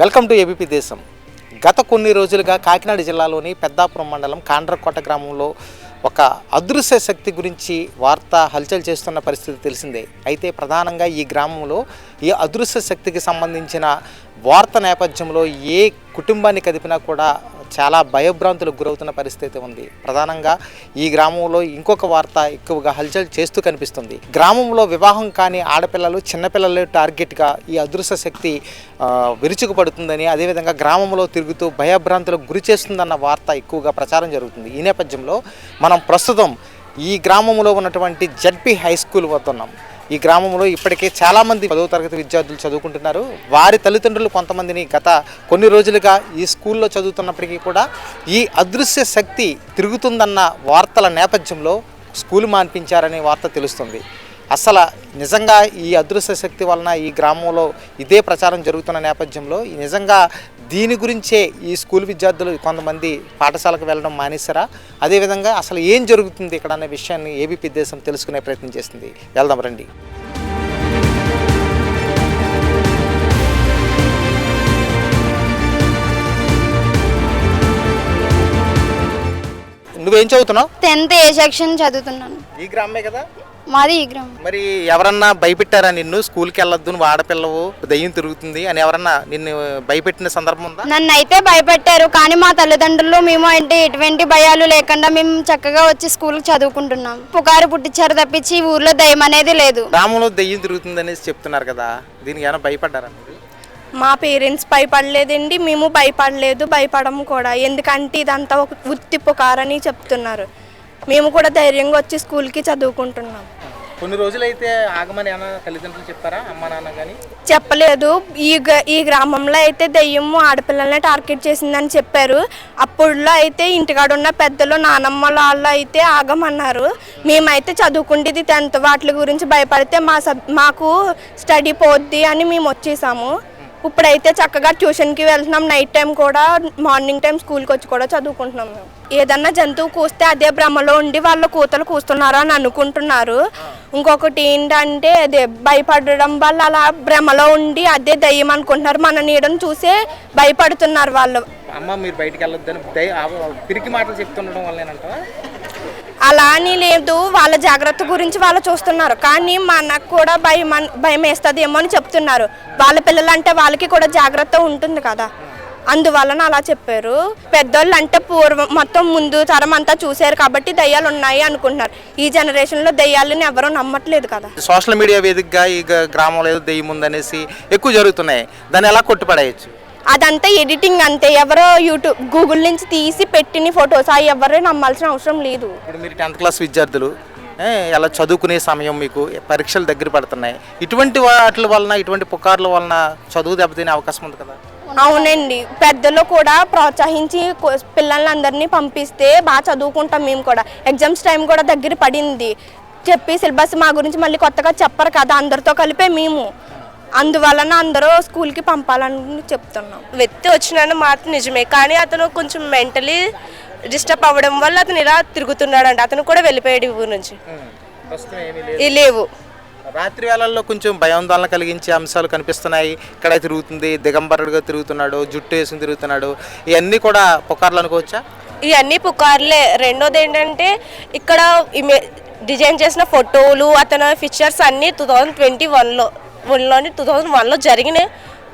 Welcome to ABP దేశం. గత కొన్ని రోజులుగా కాకినాడ జిల్లాలోని పెద్దాపురం మండలం కాండ్రకోట గ్రామంలో ఒక అదృశ్య శక్తి గురించి వార్త హల్చల్ చేస్తున్న పరిస్థితి తెలిసిందే. అయితే ప్రధానంగా ఈ గ్రామంలో ఈ అదృశ్య శక్తికి సంబంధించిన వార్త నేపథ్యంలో ఏ కుటుంబాన్ని కదిపినా కూడా చాలా భయభ్రాంతులకు గురవుతున్న పరిస్థితి ఉంది. ప్రధానంగా ఈ గ్రామంలో ఇంకొక వార్త ఎక్కువగా హల్చల్ చేస్తూ కనిపిస్తుంది. గ్రామంలో వివాహం కాని ఆడపిల్లలు చిన్నపిల్లలు టార్గెట్గా ఈ అదృశ్య శక్తి విరుచుకుపడుతుందని అదేవిధంగా గ్రామంలో తిరుగుతూ భయభ్రాంతులకు గురి చేస్తుందన్న వార్త ఎక్కువగా ప్రచారం జరుగుతుంది. ఈ నేపథ్యంలో మనం ప్రస్తుతం ఈ గ్రామంలో ఉన్నటువంటి జడ్పీ హై స్కూల్ వద్ద ఉన్నాం. ఈ గ్రామంలో ఇప్పటికే చాలామంది పదవ తరగతి విద్యార్థులు చదువుకుంటున్నారు. వారి తల్లిదండ్రులు కొంతమందిని గత కొన్ని రోజులుగా ఈ స్కూల్లో చదువుతున్నప్పటికీ కూడా ఈ అదృశ్య శక్తి తిరుగుతుందన్న వార్తల నేపథ్యంలో స్కూల్ మాన్పించారనే వార్త తెలుస్తుంది. అసలు నిజంగా ఈ అదృశ్య శక్తి వలన ఈ గ్రామంలో ఇదే ప్రచారం జరుగుతున్న నేపథ్యంలో నిజంగా దీని గురించే ఈ స్కూల్ విద్యార్థులు కొంతమంది పాఠశాలకు వెళ్ళడం మానేశారా? అదేవిధంగా అసలు ఏం జరుగుతుంది ఇక్కడ అనే విషయాన్ని ఏబీపీ దేశం తెలుసుకునే ప్రయత్నం చేస్తుంది వెళ్దాం రండి. నువ్వేం చదువుతున్నావు? టెన్త్ ఏ సెక్షన్ చదువుతున్నాను. ఈ గ్రామే కదా? మాది ఈ గ్రామం. మరి ఎవరన్నా భయపెట్టారా నిన్ను? స్కూల్కి వెళ్ళొద్దు నువ్వు ఆడపిల్లవు దయ్యం తిరుగుతుంది అని ఎవరన్నా నిన్ను భయపెట్టిన సందర్భం ఉందా? నన్ను అయితే భయపెట్టారు కానీ మా తల్లిదండ్రులు మేము అంటే ఎటువంటి భయాలు లేకుండా మేము చక్కగా వచ్చి స్కూల్కి చదువుకుంటున్నాం. పుకారు పుట్టించారు తప్పించి ఈ ఊర్లో దయ్యం అనేది లేదు. గ్రామంలో దయ్యం తిరుగుతుంది అనేసి చెప్తున్నారు కదా దీనికి ఏమైనా భయపడ్డారా మీరు? మా పేరెంట్స్ భయపడలేదండి మేము భయపడలేదు భయపడము కూడా. ఎందుకంటే ఇదంతా ఒక ఉత్తి పుకారని చెప్తున్నారు. మేము కూడా ధైర్యంగా వచ్చి స్కూల్కి చదువుకుంటున్నాం. కొన్ని రోజులైతే ఆగమని తల్లిదండ్రులు చెప్పారా? అమ్మ నాన్న కానీ చెప్పలేదు. ఈ గ- ఈ గ్రామంలో అయితే దెయ్యము ఆడపిల్లల్ని టార్గెట్ చేసిందని చెప్పారు. అప్పుడులో అయితే ఇంటికాడ ఉన్న పెద్దలు నానమ్మ వాళ్ళు అయితే ఆగమన్నారు. మేమైతే చదువుకుంటేది టెన్త్ వాటి గురించి భయపడితే మా సబ్ మాకు స్టడీ పోద్ది అని మేము వచ్చేసాము. ఇప్పుడైతే చక్కగా ట్యూషన్కి వెళ్తున్నాం. నైట్ టైం కూడా మార్నింగ్ టైం స్కూల్కి వచ్చి కూడా చదువుకుంటున్నాం మేము. ఏదన్నా జంతువు కూస్తే అదే భ్రమలో ఉండి వాళ్ళ కూతలు కూస్తున్నారు అని అనుకుంటున్నారు. ఇంకొకటి ఏంటంటే అదే భయపడడం వల్ల అలా భ్రమలో ఉండి అదే దయ్యం అనుకుంటున్నారు. మన నీడను చూసే భయపడుతున్నారు వాళ్ళు. అమ్మ మీరు బయటికి వెళ్ళొద్దని పిరికి మాటలు చెప్తుండడం వల్లేనంటావా అలా అని లేదు. వాళ్ళ జాగ్రత్త గురించి వాళ్ళు చూస్తున్నారు. కానీ మనకు కూడా భయం భయం వేస్తుందేమో అని చెప్తున్నారు. వాళ్ళ పిల్లలంటే వాళ్ళకి కూడా జాగ్రత్త ఉంటుంది కదా. అందువలన అలా చెప్పారు. పెద్దోళ్ళు అంటే పూర్వం మొత్తం ముందు తరం అంతా చూశారు కాబట్టి దయ్యాలు ఉన్నాయి అనుకుంటున్నారు. ఈ జనరేషన్లో దయ్యాలని ఎవరూ నమ్మట్లేదు కదా. సోషల్ మీడియా వేదికగా ఈ గ్రామంలో ఏదో దెయ్యం ఉందనేసి ఎక్కువ జరుగుతున్నాయి. దాన్ని ఎలా కొట్టుపడేయచ్చు? అదంతా ఎడిటింగ్ అంతే. ఎవరో యూట్యూబ్ గూగుల్ నుంచి తీసి పెట్టిన ఫొటోస్ అవి ఎవరు నమ్మాల్సిన అవసరం లేదు. ఇప్పుడు మీరు టెన్త్ క్లాస్ విద్యార్థులు ఎలా చదువుకునే సమయం మీకు పరీక్షలు దగ్గర పడుతున్నాయి. ఇటువంటి వాటి వలన ఇటువంటి పుకార్ల వలన చదువు దెబ్బతినే అవకాశం ఉంది కదా? అవునండి. పెద్దలు కూడా ప్రోత్సహించి కొ- పిల్లలందరినీ పంపిస్తే బాగా చదువుకుంటాం మేము కూడా. ఎగ్జామ్స్ టైం కూడా దగ్గర పడింది. చెప్పి సిలబస్ మా గురించి మళ్ళీ కొత్తగా చెప్పరు కదా అందరితో కలిపే మేము. అందువలన అందరూ స్కూల్కి పంపాలని చెప్తున్నాం. వ్యక్తి వచ్చిన మాట నిజమే కానీ అతను కొంచెం మెంటలీ డిస్టర్బ్ అవ్వడం వల్ల అతను ఇలా తిరుగుతున్నాడంట. అతను కూడా వెళ్ళిపోయాడు ఊరు నుంచి. లేవు. రాత్రి వేళల్లో కొంచెం భయాందోళన కలిగించే అంశాలు కనిపిస్తున్నాయి. ఇక్కడ తిరుగుతుంది దిగంబరుడుగా తిరుగుతున్నాడు జుట్టు వేసుకుని తిరుగుతున్నాడు ఇవన్నీ కూడా పుకార్లు అనుకోవచ్చా? ఇవన్నీ పుకార్లే. రెండోది ఏంటంటే ఇక్కడ ఇమే డిజైన్ చేసిన ఫోటోలు అతని పిక్చర్స్ అన్నీ టూ థౌజండ్ ట్వంటీ వన్లో వన్లోని టూ థౌజండ్ వన్లో జరిగిన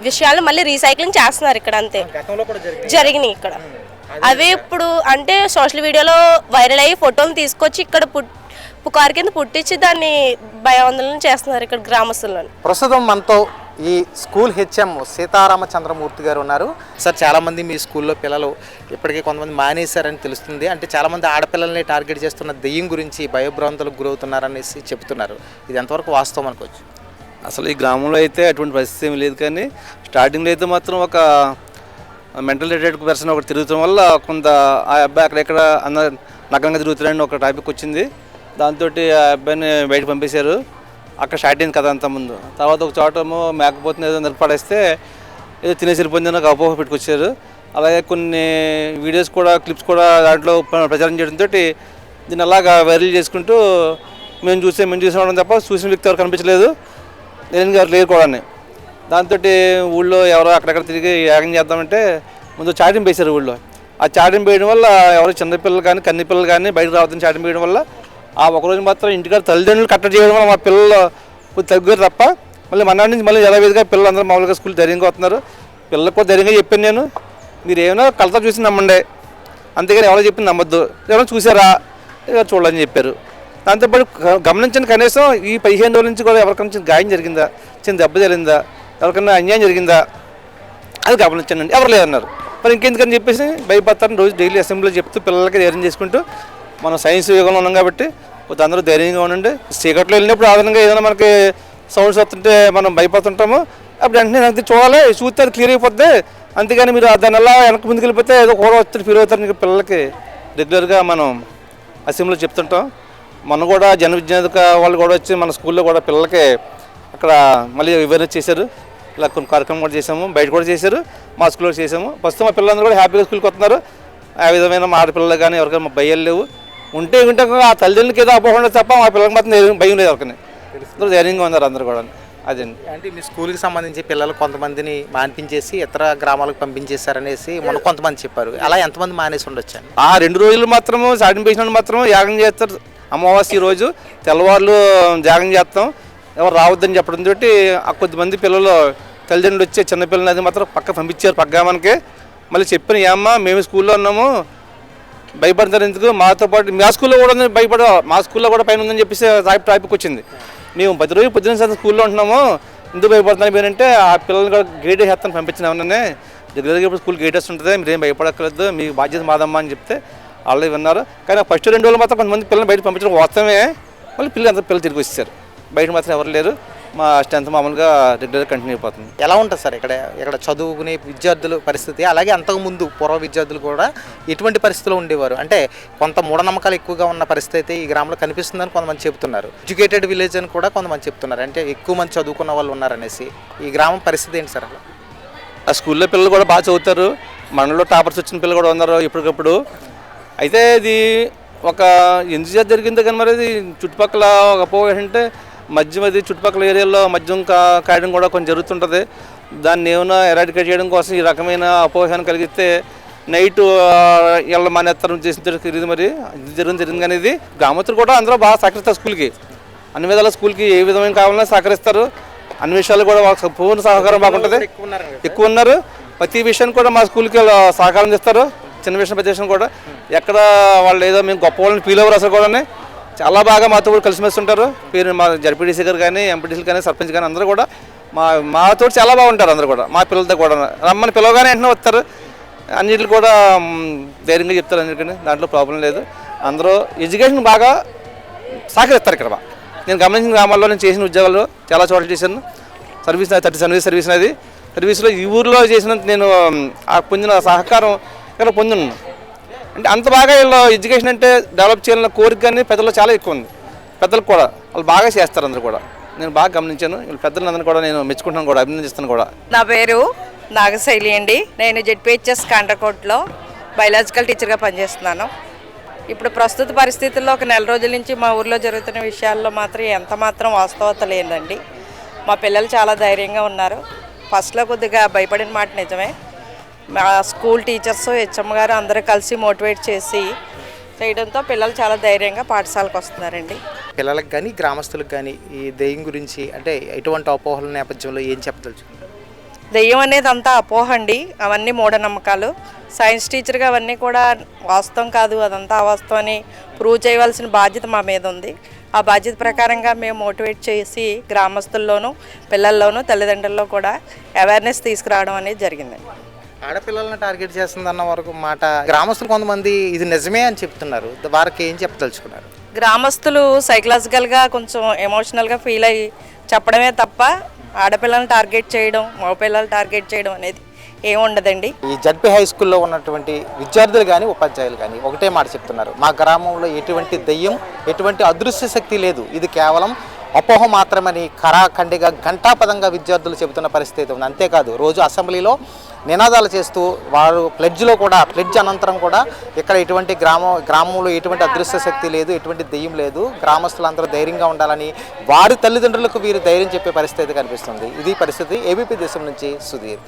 విషయాలు మళ్ళీ రీసైక్లింగ్ చేస్తున్నారు ఇక్కడ అంతే. గతంలో కూడా జరిగింది జరిగినాయి ఇక్కడ. అవి ఇప్పుడు అంటే సోషల్ మీడియాలో వైరల్ అయ్యి ఫోటోలు తీసుకొచ్చి ఇక్కడ పుట్ పుకారు కింద పుట్టించి దాన్ని భయాందోళన చేస్తున్నారు ఇక్కడ గ్రామస్తులను. ప్రస్తుతం మనతో ఈ స్కూల్ హెచ్ఎం సీతారామచంద్రమూర్తి గారు ఉన్నారు. సార్ చాలామంది మీ స్కూల్లో పిల్లలు ఇప్పటికే కొంతమంది మానేశారని తెలుస్తుంది. అంటే చాలామంది ఆడపిల్లల్ని టార్గెట్ చేస్తున్న దెయ్యం గురించి భయభ్రాంతులకు గురవుతున్నారనేసి చెప్తున్నారు ఇది ఎంతవరకు వాస్తవం అనుకోవచ్చు? అసలు ఈ గ్రామంలో అయితే అటువంటి పరిస్థితి ఏమీ లేదు కానీ స్టార్టింగ్లో అయితే మాత్రం ఒక మెంటల్ రిటైర్డ్ పర్సన్ ఒకటి తిరుగుతాం వల్ల కొంత ఆ అబ్బాయి అక్కడెక్కడ అన్న నగ్నంగా తిరుగుతున్నాడని ఒక టాపిక్ వచ్చింది. దాంతో ఆ అబ్బాయిని బయటకు పంపేశారు. అక్కడ స్టార్ట్ అయింది కదా అంతా ముందు. తర్వాత ఒక చోట మేకపోతుంది ఏదో నిలబడేస్తే ఏదో తినేసి వెళ్ళిపోయిందని ఒక అపోహ పెట్టుకొచ్చారు. అలాగే కొన్ని వీడియోస్ కూడా క్లిప్స్ కూడా దాంట్లో ప్రచారం చేయడంతో దీన్ని అలాగా వైరల్ చేసుకుంటూ మేము చూసే మేము చూసాం తప్ప చూసిన వ్యక్తి ఎవరు కనిపించలేదు. నేను గారు లేరు కూడా దాంతో ఊళ్ళో ఎవరో అక్కడక్కడ తిరిగి యాగం చేద్దామంటే ముందు చాటింపు వేశారు ఊళ్ళో. ఆ చాటింపు వేయడం వల్ల ఎవరు చిన్నపిల్లలు కానీ కన్ని పిల్లలు కానీ బయటకు రావద్దని చాటింపు వేయడం వల్ల ఆ ఒకరోజు మాత్రం ఇంటికాడ తల్లిదండ్రులు కట్ట చేయడం వల్ల మా పిల్లలు తగ్గారు తప్ప మళ్ళీ మన్నాడు నుంచి మళ్ళీ యథావిధిగా పిల్లలందరూ మామూలుగా స్కూల్ ధైర్యంగా వస్తున్నారు. పిల్లలకు కూడా ధైర్యంగా చెప్పాను నేను. మీరు ఏమైనా కలత చూసి నమ్మండి. అంతేగాని ఎవరో చెప్పింది నమ్మద్దు. ఎవరైనా చూసారా? చూడాలని చెప్పారు. దాంతోపాటు గమనించండి కనీసం ఈ పదిహేను రోజుల నుంచి కూడా ఎవరికైనా చిన్న గాయం జరిగిందా? చిన్న దెబ్బ జరిగిందా ఎవరికైనా అన్యాయం జరిగిందా? అది గమనించండి. ఎవరు లేదన్నారు మరి ఇంకెందుకని చెప్పేసి భయపడతారని రోజు డైలీ అసెంబ్లీలో చెప్తూ పిల్లలకి ధైర్యం చేసుకుంటూ మనం సైన్స్ యుగంలో ఉన్నాం కాబట్టి కొద్ది అందరూ ధైర్యంగా ఉండండి. చీకట్లో వెళ్ళినప్పుడు ఆధారంగా ఏదైనా మనకి సౌండ్స్ వస్తుంటే మనం భయపడుతుంటాము. అప్పుడు వెంటనే అంతే చూడాలి. చూస్తే అది క్లియర్ అయిపోద్ది. అంతేగాని మీరు దాని అలా వెనక ముందుకు వెళ్ళిపోతే ఏదో కూడా వస్తుంది ఫీల్ అవుతారు. ఇంకా పిల్లలకి రెగ్యులర్గా మనం అసెంబ్లీలో చెప్తుంటాం. మొన్న కూడా జన విజ్ఞానిక వాళ్ళు కూడా వచ్చి మన స్కూల్లో కూడా పిల్లలకి అక్కడ మళ్ళీ అవేర్నెస్ చేశారు. ఇలా కొన్ని కార్యక్రమం కూడా చేసాము బయట కూడా చేశారు మా స్కూల్లో చేసాము ప్రస్తుతం మా పిల్లలందరూ కూడా హ్యాపీగా స్కూల్కి వస్తున్నారు. ఆ విధమైన మా ఆడపిల్లలు కానీ ఎవరికైనా మా భయాలు లేవు. ఉంటే ఉంటే ఆ తల్లిదండ్రులకి ఏదో అపోహండి తప్ప మా పిల్లలకి మాత్రం భయం లేదు ఎవరికని. అందరూ ధైర్యంగా ఉన్నారు అందరూ కూడా. అదండి అంటే మీ స్కూల్కి సంబంధించి పిల్లలు కొంతమందిని మాన్పించేసి ఇతర గ్రామాలకు పంపించేశారనేసి మొన్న కొంతమంది చెప్పారు. అలా ఎంతమంది మానేసి ఉండొచ్చు ఆ రెండు రోజులు మాత్రము సాటింపు వేసిన మాత్రం యాగం చేస్తారు. అమావాస్య రోజు తెల్లవారులు జాగం చేస్తాం. ఎవరు రావద్దని చెప్పడం తోటి ఆ కొద్దిమంది పిల్లలు తల్లిదండ్రులు వచ్చే చిన్నపిల్లలు అది మాత్రం పక్క పంపించారు పక్క మనకి మళ్ళీ చెప్పిన ఏమ్మా మేము స్కూల్లో ఉన్నాము. భయపడతారు ఎందుకు? మాతో పాటు మా స్కూల్లో కూడా ఉంది భయపడ మా స్కూల్లో కూడా పైన ఉందని చెప్పేసి ట్రాఫిక్ ట్రాఫిక్ వచ్చింది. మేము పది రోజులు పొద్దున్న సాయంత్రం స్కూల్లో ఉంటున్నాము. ఎందుకు భయపడుతున్నాను మీరంటే ఆ పిల్లల్ని కూడా గేట్ వేస్తాను పంపించిన ఏమన్నా దగ్గర స్కూల్ గేట్ వస్తుంటుంది మీరు ఏం భయపడక్కర్లేదు. మీ బాధ్యత మాదమ్మా అని చెప్తే వాళ్ళు విన్నారు. కానీ ఫస్ట్ రెండు రోజులు మాత్రం కొంతమంది పిల్లల్ని బయట పంపించడం వాస్తవమే. మళ్ళీ పిల్లలు అందరూ పిల్లలు తిరిగి వచ్చేసారు. బయట మాత్రం ఎవరు లేరు. మా స్ట్రెంత్ మామూలుగా రెగ్యులర్గా కంటిన్యూ అయిపోతుంది. ఎలా ఉంటుంది సార్ ఇక్కడ ఇక్కడ చదువుకునే విద్యార్థుల పరిస్థితి? అలాగే అంతకుముందు పూర్వ విద్యార్థులు కూడా ఎటువంటి పరిస్థితిలో ఉండేవారు? అంటే కొంత మూఢనమ్మకాలు ఎక్కువగా ఉన్న పరిస్థితి అయితే ఈ గ్రామంలో కనిపిస్తుందని కొంతమంది చెప్తున్నారు. ఎడ్యుకేటెడ్ విలేజ్ అని కూడా కొంతమంది చెప్తున్నారు. అంటే ఎక్కువ మంది చదువుకున్న వాళ్ళు ఉన్నారనేసి. ఈ గ్రామం పరిస్థితి ఏంటి సార్ అసలు? ఆ స్కూల్లో పిల్లలు కూడా బాగా చదువుతారు. మనలో టాపర్స్ వచ్చిన పిల్లలు కూడా ఉన్నారు ఇప్పటికప్పుడు అయితే ఇది ఒక ఎందుకు చేత జరిగిందో కానీ మరి ఇది చుట్టుపక్కల ఒక అపోహ ఏంటంటే మద్యం అది చుట్టుపక్కల ఏరియాలో మద్యం కా కాయడం కూడా కొంచెం జరుగుతుంటుంది. దాన్ని ఏమైనా ఎరాడికేట్ చేయడం కోసం ఈ రకమైన అపోహను కలిగిస్తే నైట్ ఇళ్ళ మానేత్తరం చేసిన తెలియదు మరి. ఇది జరిగింది జరిగింది కానీ ఇది గ్రామస్తులు కూడా అందరూ బాగా సహకరిస్తారు స్కూల్కి. అన్ని విధాల స్కూల్కి ఏ విధమైన కావాలన్నా సహకరిస్తారు. అన్ని విషయాలు కూడా వాళ్ళకి పూర్ణ సహకారం బాగుంటుంది ఎక్కువ ఉన్నారు. ప్రతి విషయం కూడా మా స్కూల్కి సహకారం చేస్తారు. చిన్న విషయం పెద్ద విషయం కూడా ఎక్కడ వాళ్ళు ఏదో మేము గొప్ప వాళ్ళని ఫీల్ అవ్వరు అసలు కూడా చాలా బాగా మాతో కూడా కలిసిమెలిసి ఉంటారు పేరు మా జడ్పీడీసీ గారు కానీ ఎంపీటీసీ కానీ సర్పంచ్ కానీ అందరూ కూడా మా మాతో చాలా బాగుంటారు అందరూ కూడా. మా పిల్లలతో కూడా రమ్మని పిలవగానే వెంటనే వస్తారు. అన్నిటిని కూడా ధైర్యంగా చెప్తారు అన్నిటికీ. దాంట్లో ప్రాబ్లం లేదు. అందరూ ఎడ్యుకేషన్ బాగా సహకరిస్తారు ఇక్కడ నేను గమనించిన గ్రామాల్లో నేను చేసిన ఉద్యోగాలు చాలా చోట్ల చేశాను. సర్వీస్ థర్టీ సర్వీస్ సర్వీస్ అనేది సర్వీస్లో ఈ ఊర్లో చేసిన నేను ఆ పొందిన సహకారం ఇక్కడ పొందున్నాను అంటే అంత బాగా వీళ్ళు ఎడ్యుకేషన్ అంటే డెవలప్ చేయాలన్న కోరిక కానీ పెద్దలు చాలా ఎక్కువ ఉంది. పెద్దలకు కూడా వాళ్ళు బాగా చేస్తారు అందరు కూడా. నేను బాగా గమనించాను. వీళ్ళు పెద్దలందరూ కూడా నేను మెచ్చుకుంటాను కూడా అభినందిస్తాను కూడా. నా పేరు నాగశైలి అండి. నేను జెడ్పిహెచ్ఎస్ కాండ్రకోట్లో బయలాజికల్ టీచర్గా పనిచేస్తున్నాను. ఇప్పుడు ప్రస్తుత పరిస్థితుల్లో ఒక నెల రోజుల నుంచి మా ఊర్లో జరుగుతున్న విషయాల్లో మాత్రం ఎంత మాత్రం వాస్తవత లేదండి. మా పిల్లలు చాలా ధైర్యంగా ఉన్నారు. ఫస్ట్లో కొద్దిగా భయపడిన మాట నిజమే. మా స్కూల్ టీచర్స్ హెచ్ఎం గారు అందరూ కలిసి మోటివేట్ చేసి చేయడంతో పిల్లలు చాలా ధైర్యంగా పాఠశాలకు వస్తున్నారండి. పిల్లలకు కానీ గ్రామస్తులకు కానీ ఈ దెయ్యం గురించి అంటే ఎటువంటి అపోహల నేపథ్యంలో ఏం చెప్పదలుచుకున్నారు? దెయ్యం అనేది అంతా అపోహ అండి. అవన్నీ మూఢనమ్మకాలు. సైన్స్ టీచర్గా అవన్నీ కూడా వాస్తవం కాదు. అదంతా అవాస్తవం అని ప్రూవ్ చేయవలసిన బాధ్యత మా మీద ఉంది. ఆ బాధ్యత ప్రకారంగా మేము మోటివేట్ చేసి గ్రామస్తుల్లోనూ పిల్లల్లోనూ తల్లిదండ్రుల్లో కూడా అవేర్నెస్ తీసుకురావడం అనేది జరిగింది ఆడపిల్లల్ని టార్గెట్ చేస్తుందన్న వరకు మాట గ్రామస్తులు కొంతమంది ఇది నిజమే అని చెప్తున్నారు. వారికి ఏం చెప్పదలుచుకున్నారు? గ్రామస్తులు సైకలాజికల్గా కొంచెం ఎమోషనల్గా ఫీల్ అయ్యి చెప్పడమే తప్ప ఆడపిల్లల్ని టార్గెట్ చేయడం మగపిల్లలు టార్గెట్ చేయడం అనేది ఏమి ఉండదండి. ఈ జడ్పీ హై స్కూల్లో ఉన్నటువంటి విద్యార్థులు కానీ ఉపాధ్యాయులు కానీ ఒకటే మాట చెప్తున్నారు. మా గ్రామంలో ఎటువంటి దయ్యం ఎటువంటి అదృశ్య శక్తి లేదు. ఇది కేవలం అపోహ మాత్రమని ఖరాఖండిగా ఘంటాపదంగా విద్యార్థులు చెబుతున్న పరిస్థితి ఉంది. అంతేకాదు రోజు అసెంబ్లీలో నినాదాలు చేస్తూ వారు ప్లెడ్జ్లో కూడా ప్లెడ్జ్ అనంతరం కూడా ఇక్కడ ఎటువంటి గ్రామం గ్రామంలో ఎటువంటి అదృశ్య శక్తి లేదు ఎటువంటి దెయ్యం లేదు. గ్రామస్తులందరూ ధైర్యంగా ఉండాలని వారి తల్లిదండ్రులకు వీరు ధైర్యం చెప్పే పరిస్థితి కనిపిస్తుంది. ఇది పరిస్థితి ఏబీపీ దేశం నుంచి సుధీర్.